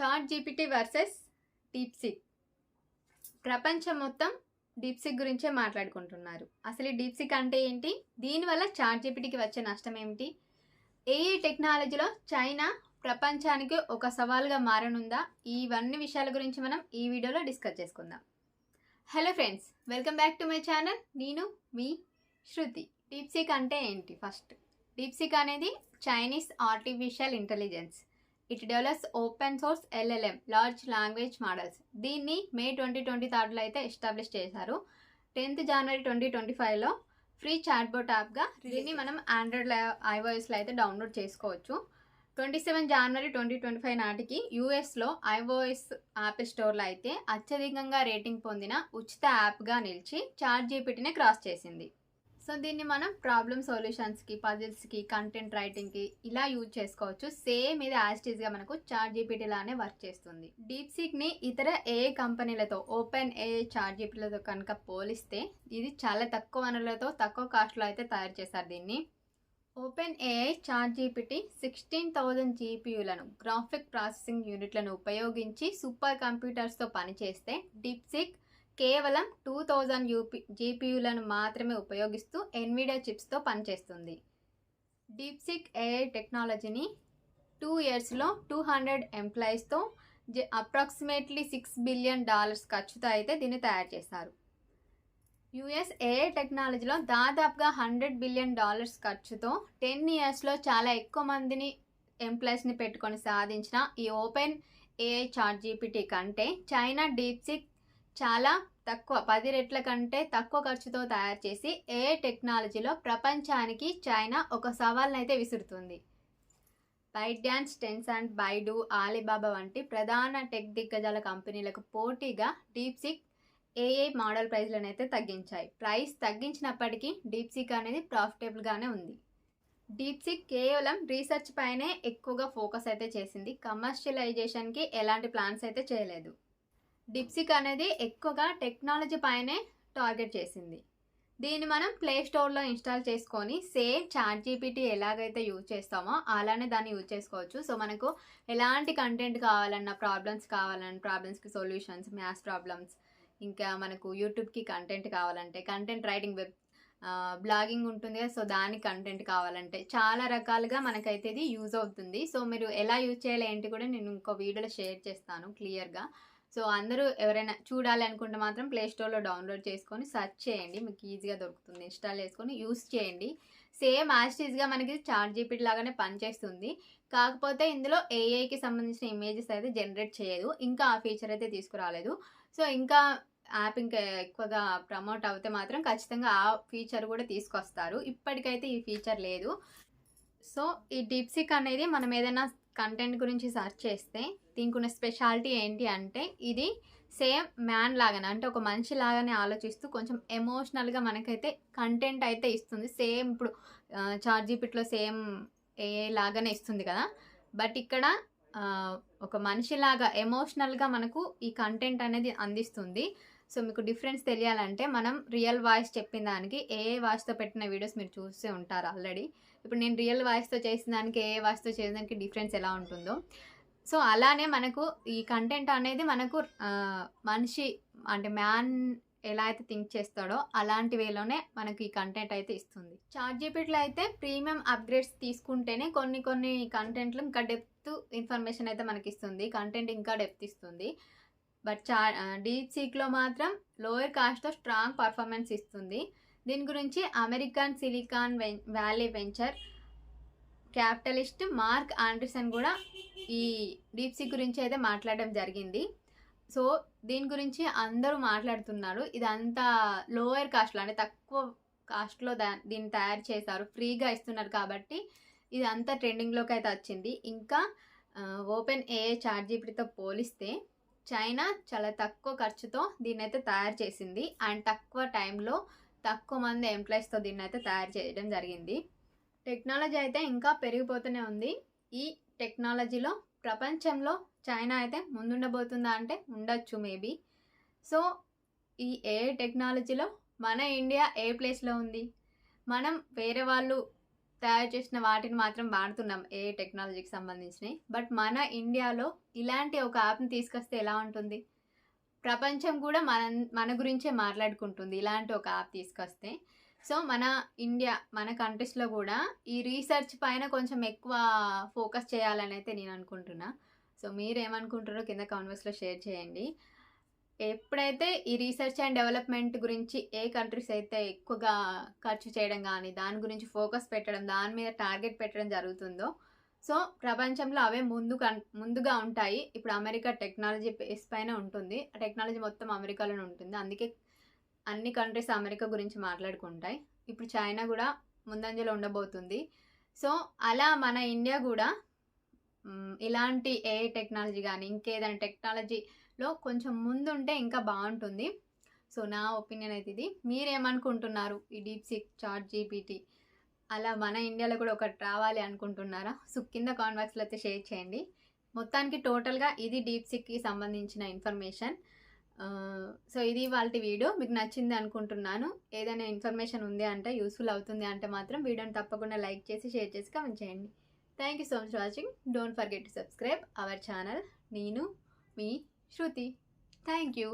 Chat GPT versus డీప్సిక్ ప్రపంచం మొత్తం డీప్సిక్ గురించే మాట్లాడుకుంటున్నారు. అసలు ఈ డీప్సిక్ అంటే ఏంటి? దీనివల్ల చాట్ జీపీటీకి వచ్చే నష్టం ఏమిటి? ఏఈ టెక్నాలజీలో చైనా ప్రపంచానికి ఒక సవాల్గా మారనుందా? ఇవన్నీ విషయాల గురించి మనం ఈ వీడియోలో డిస్కస్ చేసుకుందాం. Hello friends welcome back to my channel. నేను మీ శృతి. డీప్సిక్ అంటే ఏంటి ఫస్ట్? డీప్సిక్ అనేది Chinese artificial intelligence. It develops open source LLM large language models దీన్ని మే ట్వంటీ ట్వంటీ థర్డ్లో అయితే ఎస్టాబ్లిష్ చేశారు. టెన్త్ జనవరి ట్వంటీ ట్వంటీ ఫైవ్లో ఫ్రీ చాట్బోట్ యాప్గా దీన్ని మనం ఆండ్రాయిడ్ ఐఓఎస్లో అయితే డౌన్లోడ్ చేసుకోవచ్చు. Twenty seven January twenty twenty five నాటికి యూఎస్లో ఐఓఎస్ యాపిల్ స్టోర్లో అయితే అత్యధికంగా రేటింగ్ పొందిన ఉచిత యాప్గా నిలిచి చాట్ జీపీటీనే క్రాస్ చేసింది. సో దీన్ని మనం ప్రాబ్లమ్ సొల్యూషన్స్కి పజిల్స్కి కంటెంట్ రైటింగ్కి ఇలా యూజ్ చేసుకోవచ్చు. సేమ్ ఇది యాజ్టీజ్గా మనకు చార్ట్ జీపీటీ లానే వర్క్ చేస్తుంది. డీప్ సీక్ని ఇతర ఏ కంపెనీలతో ఓపెన్ ఏ చార్ట్ జీపీటీలతో కనుక పోలిస్తే ఇది చాలా తక్కువ వనరులతో తక్కువ కాస్ట్లో అయితే తయారు చేశారు దీన్ని. Open AI chat GPT sixteen thousand జీపీయూలను graphic processing యూనిట్లను ఉపయోగించి సూపర్ కంప్యూటర్స్తో పనిచేస్తే డీప్సిక్ కేవలం టూ థౌజండ్ యూపీ జీపీయూలను మాత్రమే ఉపయోగిస్తూ ఎన్విడియా చిప్స్తో పనిచేస్తుంది. డీప్సిక్ ఏఐ టెక్నాలజీని టూ ఇయర్స్లో టూ హండ్రెడ్ ఎంప్లాయీస్తో అప్రాక్సిమేట్లీ సిక్స్ బిలియన్ డాలర్స్ ఖర్చుతో అయితే దీన్ని తయారు చేశారు. యుఎస్ ఏఐ టెక్నాలజీలో దాదాపుగా హండ్రెడ్ బిలియన్ డాలర్స్ ఖర్చుతో టెన్ ఇయర్స్లో చాలా ఎక్కువ మందిని ఎంప్లాయీస్ని పెట్టుకొని సాధించిన ఈ ఓపెన్ ఏఐ చాట్ జీపీటీ కంటే చైనా డీప్సిక్ చాలా తక్కువ పది రెట్ల కంటే తక్కువ ఖర్చుతో తయారు చేసి ఏ టెక్నాలజీలో ప్రపంచానికి చైనా ఒక సవాల్ని అయితే విసురుతుంది. ByteDance Tencent and Baidu Alibaba వంటి ప్రధాన టెక్ దిగ్గజాల కంపెనీలకు పోటీగా డీప్సిక్ ఏఏ మోడల్ ప్రైస్లను అయితే తగ్గించాయి. ప్రైస్ తగ్గించినప్పటికీ డీప్సిక్ అనేది ప్రాఫిటబుల్గానే ఉంది. డీప్సిక్ కేవలం రీసెర్చ్ పైనే ఎక్కువగా ఫోకస్ అయితే చేసింది. కమర్షియలైజేషన్కి ఎలాంటి ప్లాన్స్ అయితే చేయలేదు. డిప్సిక్ అనేది ఎక్కువగా టెక్నాలజీ పైనే టార్గెట్ చేసింది. దీన్ని మనం ప్లే స్టోర్లో ఇన్స్టాల్ చేసుకొని సేమ్ చాట్ జీపీటీ ఎలాగైతే యూజ్ చేస్తామో అలానే దాన్ని యూజ్ చేసుకోవచ్చు. సో మనకు ఎలాంటి కంటెంట్ కావాలన్నా ప్రాబ్లమ్స్ కావాలన్నా ప్రాబ్లమ్స్కి సొల్యూషన్స్ మ్యాథ్స్ ప్రాబ్లమ్స్ ఇంకా మనకు యూట్యూబ్కి కంటెంట్ కావాలంటే కంటెంట్ రైటింగ్ వెబ్ బ్లాగింగ్ ఉంటుంది కదా సో దానికి కంటెంట్ కావాలంటే చాలా రకాలుగా మనకైతే ఇది యూజ్ అవుతుంది. సో మీరు ఎలా యూజ్ చేయాలి ఏంటి కూడా నేను ఇంకో వీడియోలో షేర్ చేస్తాను క్లియర్గా సో అందరూ ఎవరైనా చూడాలి అనుకుంటే మాత్రం ప్లే స్టోర్లో డౌన్లోడ్ చేసుకొని సెర్చ్ చేయండి. మీకు ఈజీగా దొరుకుతుంది. ఇన్స్టాల్ చేసుకొని యూస్ చేయండి. సేమ్ యాస్టీస్గా మనకి చార్ట్ జీపీటీ లాగానే పనిచేస్తుంది. కాకపోతే ఇందులో ఏఐకి సంబంధించిన ఇమేజెస్ అయితే జనరేట్ చేయదు. ఇంకా ఆ ఫీచర్ అయితే తీసుకురాలేదు. సో ఇంకా యాప్ ఇంకా ఎక్కువగా ప్రమోట్ అవుతే మాత్రం ఖచ్చితంగా ఆ ఫీచర్ కూడా తీసుకొస్తారు. ఇప్పటికైతే ఈ ఫీచర్ లేదు. సో ఈ డిప్సిక్ అనేది మనం ఏదైనా కంటెంట్ గురించి సెర్చ్ చేస్తే దీనికి ఉన్న స్పెషాలిటీ ఏంటి అంటే ఇది సేమ్ మ్యాన్ లాగానే అంటే ఒక మనిషి లాగానే ఆలోచిస్తూ కొంచెం ఎమోషనల్గా మనకైతే కంటెంట్ అయితే ఇస్తుంది. సేమ్ ఇప్పుడు చార్ట్ జీపీట్లో సేమ్ ఏ లాగానే ఇస్తుంది కదా. బట్ ఇక్కడ ఒక మనిషిలాగా ఎమోషనల్గా మనకు ఈ కంటెంట్ అనేది అందిస్తుంది. సో మీకు డిఫరెన్స్ తెలియాలంటే మనం రియల్ వాయిస్ చెప్పిన దానికి ఏ వాయిస్తో పెట్టిన వీడియోస్ మీరు చూస్తూ ఉంటారు ఆల్రెడీ. ఇప్పుడు నేను రియల్ వాయిస్తో చేసిన దానికి ఏ వాయిస్తో చేసిన దానికి డిఫరెన్స్ ఎలా ఉంటుందో. సో అలానే మనకు ఈ కంటెంట్ అనేది మనకు మనిషి అంటే మ్యాన్ ఎలా అయితే థింక్ చేస్తాడో అలాంటి వేలోనే మనకు ఈ కంటెంట్ అయితే ఇస్తుంది. చార్ట్ జీపీటీలో అయితే ప్రీమియం అప్గ్రేడ్స్ తీసుకుంటేనే కొన్ని కొన్ని కంటెంట్లు ఇంకా డెప్త్ ఇన్ఫర్మేషన్ అయితే మనకి ఇస్తుంది. కంటెంట్ ఇంకా డెప్త్ ఇస్తుంది. బట్ చా డీప్ సీక్లో మాత్రం లోయర్ కాస్ట్తో స్ట్రాంగ్ పర్ఫార్మెన్స్ ఇస్తుంది. దీని గురించి American Silicon Valley venture capitalist Mark Andreessen కూడా ఈ డీప్సీ గురించి అయితే మాట్లాడడం జరిగింది. సో దీని గురించి అందరూ మాట్లాడుతున్నారు. ఇదంతా లోయర్ కాస్ట్లో అంటే తక్కువ కాస్ట్లో దా దీన్ని తయారు చేశారు. ఫ్రీగా ఇస్తున్నారు కాబట్టి ఇది అంతా ట్రెండింగ్లోకి అయితే వచ్చింది. ఇంకా ఓపెన్ ఏఏ చార్ట్ పోలిస్తే చైనా చాలా తక్కువ ఖర్చుతో దీన్ని అయితే తయారు చేసింది. అండ్ తక్కువ టైంలో తక్కువ మంది ఎంప్లాయీస్తో దీన్ని అయితే తయారు చేయడం జరిగింది. టెక్నాలజీ అయితే ఇంకా పెరిగిపోతూనే ఉంది. ఈ టెక్నాలజీలో ప్రపంచంలో చైనా అయితే ముందుండబోతుందా అంటే ఉండొచ్చు మేబీ. సో ఈ ఏ టెక్నాలజీలో మన ఇండియా ఏ ప్లేస్లో ఉంది? మనం వేరే వాళ్ళు తయారు చేసిన వాటిని మాత్రం వాడుతున్నాం ఏ టెక్నాలజీకి సంబంధించినవి. బట్ మన ఇండియాలో ఇలాంటి ఒక యాప్ని తీసుకొస్తే ఎలా ఉంటుంది? ప్రపంచం కూడా మన మన గురించే మాట్లాడుకుంటుంది ఇలాంటి ఒక యాప్ తీసుకొస్తే. సో మన ఇండియా మన కంట్రీస్లో కూడా ఈ రీసెర్చ్ పైన కొంచెం ఎక్కువ ఫోకస్ చేయాలని అయితే నేను అనుకుంటున్నా. సో మీరేమనుకుంటారో కింద కాన్వర్స్లో షేర్ చేయండి. ఎప్పుడైతే ఈ రీసెర్చ్ అండ్ డెవలప్మెంట్ గురించి ఏ కంట్రీస్ అయితే ఎక్కువగా ఖర్చు చేయడం కానీ దాని గురించి ఫోకస్ పెట్టడం దాని మీద టార్గెట్ పెట్టడం జరుగుతుందో సో ప్రపంచంలో అవే ముందు కన్- ముందుగా ఉంటాయి. ఇప్పుడు అమెరికా టెక్నాలజీ బేస్ పైన ఉంటుంది. ఆ టెక్నాలజీ మొత్తం అమెరికాలోనే ఉంటుంది. అందుకే అన్ని కంట్రీస్ అమెరికా గురించి మాట్లాడుకుంటాయి. ఇప్పుడు చైనా కూడా ముందంజలో ఉండబోతుంది. సో అలా మన ఇండియా కూడా ఇలాంటి ఏ టెక్నాలజీ కానీ ఇంకేదైనా టెక్నాలజీలో కొంచెం ముందుంటే ఇంకా బాగుంటుంది. సో నా ఒపీనియన్ అయితే ఇది. మీరేమనుకుంటున్నారు ఈ డీప్ సిక్ చార్ట్ జీపీటీ? అలా మన ఇండియాలో కూడా ఒకటి రావాలి అనుకుంటున్నారా? సో కింద కాన్వాక్స్లో అయితే షేర్ చేయండి. మొత్తానికి టోటల్గా ఇది డీప్ సిక్కి సంబంధించిన ఇన్ఫర్మేషన్. సో ఇది వాళ్ళ వీడియో. మీకు నచ్చింది అనుకుంటున్నాను. ఏదైనా ఇన్ఫర్మేషన్ ఉంది అంటే యూస్ఫుల్ అవుతుంది అంటే మాత్రం వీడియోని తప్పకుండా లైక్ చేసి షేర్ చేసి కమెంట్ చేయండి. Thank you so much watching don't forget to subscribe our channel నేను మీ శృతి. Thank you